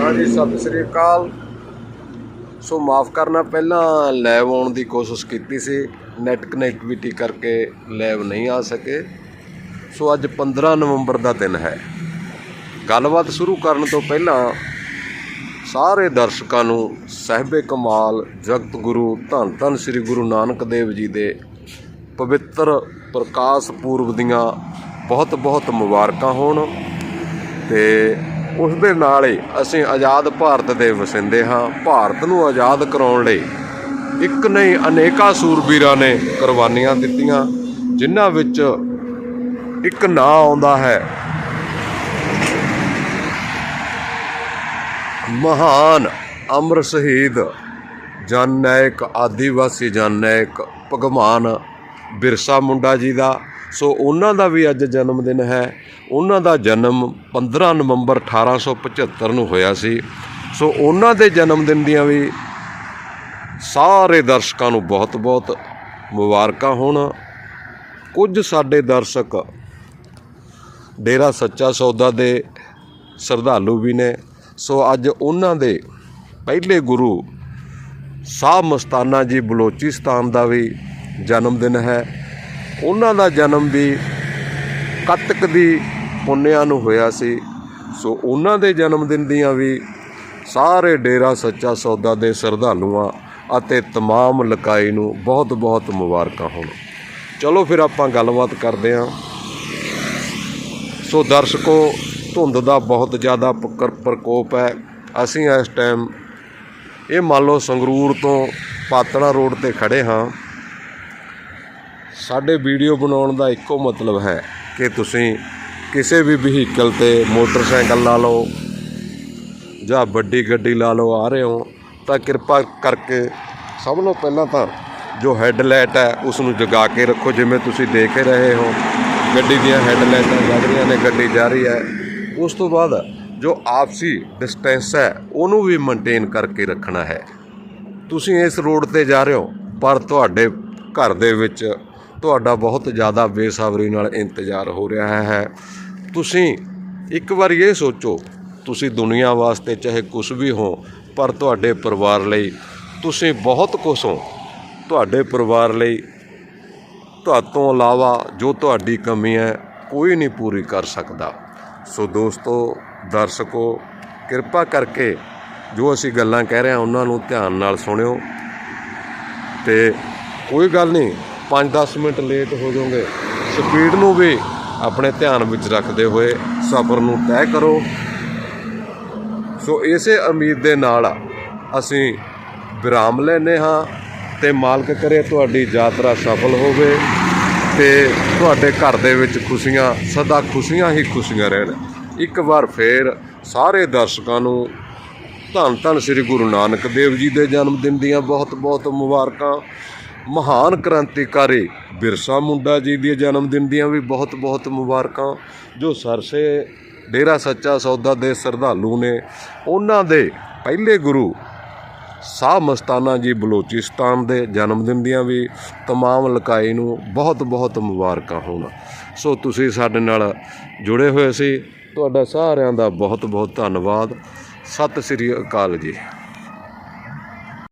ਹਾਂਜੀ ਸਤਿ ਸ੍ਰੀ ਅਕਾਲ। ਸੋ ਮਾਫ ਕਰਨਾ, ਪਹਿਲਾਂ ਲੈਵ ਆਉਣ ਦੀ ਕੋਸ਼ਿਸ਼ ਕੀਤੀ ਸੀ। ਨੈਟ ਕਨੈਕਟੀਵਿਟੀ ਕਰਕੇ ਲੈਵ ਨਹੀਂ ਆ ਸਕੇ। ਸੋ ਅੱਜ 15 ਨਵੰਬਰ ਦਾ ਦਿਨ ਹੈ। ਗੱਲਬਾਤ ਸ਼ੁਰੂ ਕਰਨ ਤੋਂ ਪਹਿਲਾਂ ਸਾਰੇ ਦਰਸ਼ਕਾਂ ਨੂੰ ਸਹਿਬੇ ਕਮਾਲ, ਜਗਤ ਗੁਰੂ, ਧੰਨ ਧੰਨ ਸ੍ਰੀ ਗੁਰੂ ਨਾਨਕ ਦੇਵ ਜੀ ਦੇ ਪਵਿੱਤਰ ਪ੍ਰਕਾਸ਼ ਪੂਰਬ ਦੀਆਂ ਬਹੁਤ ਬਹੁਤ ਮੁਬਾਰਕਾਂ ਹੋਣ ਤੇ ਉਸ ਦੇ ਨਾਲ ਹੀ ਅਸੀਂ ਆਜ਼ਾਦ ਭਾਰਤ ਦੇ ਵਸਿੰਦੇ ਹਾਂ। ਭਾਰਤ ਨੂੰ ਆਜ਼ਾਦ ਕਰਾਉਣ ਲਈ ਇੱਕ ਨਹੀਂ, ਅਨੇਕਾਂ ਸੂਰਬੀਰਾਂ ਨੇ ਕੁਰਬਾਨੀਆਂ ਦਿੱਤੀਆਂ, ਜਿਨ੍ਹਾਂ ਵਿੱਚ ਇੱਕ ਨਾਂ ਆਉਂਦਾ ਹੈ। ਮਹਾਨ ਅਮਰ ਸ਼ਹੀਦ, ਜਨ ਨਾਇਕ, ਆਦੀਵਾਸੀ ਜਨ ਨਾਇਕ ਭਗਵਾਨ ਬਿਰਸਾ ਮੁੰਡਾ ਜੀ ਦਾ ਸੋ ਉਹਨਾਂ ਦਾ ਵੀ ਅੱਜ ਜਨਮ ਦਿਨ ਹੈ। ਉਹਨਾਂ ਦਾ ਜਨਮ 15 ਨਵੰਬਰ 1875 ਨੂੰ ਹੋਇਆ ਸੀ। ਸੋ ਉਹਨਾਂ ਦੇ ਜਨਮ ਦਿਨ ਦੀਆਂ ਵੀ ਸਾਰੇ ਦਰਸ਼ਕਾਂ ਨੂੰ ਬਹੁਤ-ਬਹੁਤ ਮੁਬਾਰਕਾਂ ਹੋਣ। ਕੁਝ ਸਾਡੇ ਦਰਸ਼ਕ ਡੇਰਾ ਸੱਚਾ ਸੌਦਾ ਦੇ ਸ਼ਰਧਾਲੂ ਵੀ ਨੇ। ਸੋ ਅੱਜ ਉਹਨਾਂ ਦੇ ਪਹਿਲੇ ਗੁਰੂ ਸਾਹ ਮਸਤਾਨਾ ਜੀ ਬਲੋਚਿਸਤਾਨ ਦਾ ਵੀ ਜਨਮ ਦਿਨ ਹੈ। ਉਹਨਾਂ ਦਾ ਜਨਮ ਵੀ ਕੱਤਕ ਦੀ ਪੁੰਨਿਆ ਨੂੰ ਹੋਇਆ ਸੀ ਸੋ ਉਹਨਾਂ ਦੇ ਜਨਮ ਦਿਨ ਦੀਆਂ ਵੀ ਸਾਰੇ ਡੇਰਾ ਸੱਚਾ ਸੌਦਾ ਦੇ ਸ਼ਰਧਾਲੂਆਂ ਅਤੇ तमाम ਲਕਾਈ ਨੂੰ ਬਹੁਤ-ਬਹੁਤ ਮੁਬਾਰਕਾਂ ਹੋਣ ਚਲੋ ਫਿਰ ਆਪਾਂ ਗੱਲਬਾਤ ਕਰਦੇ ਹਾਂ ਸੋ ਦਰਸ਼ਕੋ ਧੁੰਦ ਦਾ ਬਹੁਤ ਜ਼ਿਆਦਾ ਪੱਕਰ ਪ੍ਰਕੋਪ ਹੈ ਅਸੀਂ ਇਸ ਟਾਈਮ ਇਹ ਮੰਨ ਲਓ ਸੰਗਰੂਰ ਤੋਂ ਪਾਤੜਾ ਰੋਡ ਤੇ ਖੜੇ ਹਾਂ ਸਾਡੇ ਵੀਡੀਓ ਬਣਾਉਣ ਦਾ ਇੱਕੋ ਮਤਲਬ ਹੈ ਕਿ ਤੁਸੀਂ ਕਿਸੇ ਵੀ ਵਹੀਕਲ ਤੇ ਮੋਟਰਸਾਈਕਲ ਲਾ ਲਓ ਜਾਂ ਵੱਡੀ ਗੱਡੀ ਲਾ ਲਓ, ਆ ਰਹੇ ਹੋ, ਤਾਂ ਕਿਰਪਾ ਕਰਕੇ ਸਭ ਤੋਂ ਪਹਿਲਾਂ ਤਾਂ ਜੋ ਹੈੱਡਲਾਈਟ ਹੈ ਉਸ ਨੂੰ ਜਗਾ ਕੇ ਰੱਖੋ, ਜਿਵੇਂ ਤੁਸੀਂ ਦੇਖ ਰਹੇ ਹੋ। ਗੱਡੀ ਦੀਆਂ ਹੈੱਡਲਾਈਟਾਂ ਜਗ ਰਹੀਆਂ ਨੇ, ਗੱਡੀ ਜਾ ਰਹੀ ਹੈ। ਉਸ ਤੋਂ ਬਾਅਦ ਜੋ ਆਪਸੀ ਡਿਸਟੈਂਸ ਹੈ, ਉਹਨੂੰ ਵੀ ਮੇਨਟੇਨ ਕਰਕੇ ਰੱਖਣਾ ਹੈ। ਤੁਸੀਂ ਇਸ ਰੋਡ ਤੇ ਜਾ ਰਹੇ ਹੋ, ਪਰ ਤੁਹਾਡੇ ਘਰ ਦੇ ਵਿੱਚ ਤੁਹਾਡਾ ਬਹੁਤ ਜ਼ਿਆਦਾ ਬੇਸਬਰੀ ਨਾਲ ਇੰਤਜ਼ਾਰ ਹੋ ਰਿਹਾ ਹੈ। ਤੁਸੀਂ ਇੱਕ ਵਾਰ ਇਹ ਸੋਚੋ, ਤੁਸੀਂ ਦੁਨੀਆ ਵਾਸਤੇ ਚਾਹੇ ਕੁਝ ਵੀ ਹੋ, ਪਰ ਤੁਹਾਡੇ ਪਰਿਵਾਰ ਲਈ ਤੁਸੀਂ ਬਹੁਤ ਕੁਝ ਹੋ। ਤੁਹਾਡੇ ਪਰਿਵਾਰ ਲਈ ਤੁਹਾਤੋਂ ਇਲਾਵਾ ਜੋ ਤੁਹਾਡੀ ਕਮੀ ਹੈ, ਕੋਈ ਨਹੀਂ ਪੂਰੀ ਕਰ ਸਕਦਾ। ਸੋ ਦੋਸਤੋ, ਦਰਸ਼ਕੋ, ਕਿਰਪਾ ਕਰਕੇ ਜੋ ਅਸੀਂ ਗੱਲਾਂ ਕਹਿ ਰਹੇ ਹਾਂ, ਉਹਨਾਂ ਨੂੰ ਧਿਆਨ ਨਾਲ ਸੁਣਿਓ। ਤੇ ਕੋਈ ਗੱਲ ਨਹੀਂ 5-10 ਮਿੰਟ ਲੇਟ ਹੋ ਜਾਓਗੇ। ਸਪੀਡ ਨੂੰ ਵੀ ਆਪਣੇ ਧਿਆਨ ਵਿੱਚ ਰੱਖਦੇ ਹੋਏ ਸਫ਼ਰ ਨੂੰ ਤੈਅ ਕਰੋ। ਸੋ ਇਸੇ ਉਮੀਦ ਦੇ ਨਾਲ ਅਸੀਂ ਵਿਰਾਮ ਲੈਨੇ ਹਾਂ ਤੇ ਮਾਲਕ ਕਰੇ ਤੁਹਾਡੀ ਯਾਤਰਾ ਸਫਲ ਹੋਵੇ ਤੇ ਤੁਹਾਡੇ ਘਰ ਦੇ ਵਿੱਚ ਖੁਸ਼ੀਆਂ, ਸਦਾ ਖੁਸ਼ੀਆਂ ਹੀ ਖੁਸ਼ੀਆਂ ਰਹਿਣ। ਇੱਕ ਵਾਰ ਫੇਰ ਸਾਰੇ ਦਰਸ਼ਕਾਂ ਨੂੰ ਧੰਨ ਧੰਨ ਸ੍ਰੀ ਗੁਰੂ ਨਾਨਕ ਦੇਵ ਜੀ ਦੇ ਜਨਮ ਦਿਨ ਦੀਆਂ ਬਹੁਤ ਬਹੁਤ ਮੁਬਾਰਕਾਂ। ਮਹਾਨ ਕ੍ਰਾਂਤੀਕਾਰੀ ਬਿਰਸਾ ਮੁੰਡਾ ਜੀ ਦੇ ਜਨਮ ਦਿਨ ਦੀਆਂ ਵੀ ਬਹੁਤ ਬਹੁਤ ਮੁਬਾਰਕਾਂ ਜੋ ਸਰਸੇ ਡੇਰਾ ਸੱਚਾ ਸੌਦਾ ਦੇ ਸ਼ਰਧਾਲੂ ਨੇ ਉਹਨਾਂ ਦੇ ਪਹਿਲੇ ਗੁਰੂ ਸਾਹ ਮਸਤਾਨਾ ਜੀ ਬਲੋਚਿਸਤਾਨ ਦੇ ਜਨਮ ਦਿਨ ਦੀਆਂ ਵੀ तमाम ਲਕਾਈ ਨੂੰ ਬਹੁਤ ਬਹੁਤ ਮੁਬਾਰਕਾਂ ਹੋਣ ਸੋ ਤੁਸੀਂ ਸਾਡੇ ਨਾਲ ਜੁੜੇ ਹੋਏ ਸੀ ਤੁਹਾਡਾ ਸਾਰਿਆਂ ਦਾ ਬਹੁਤ ਬਹੁਤ ਧੰਨਵਾਦ ਸਤਿ ਸ੍ਰੀ ਅਕਾਲ ਜੀ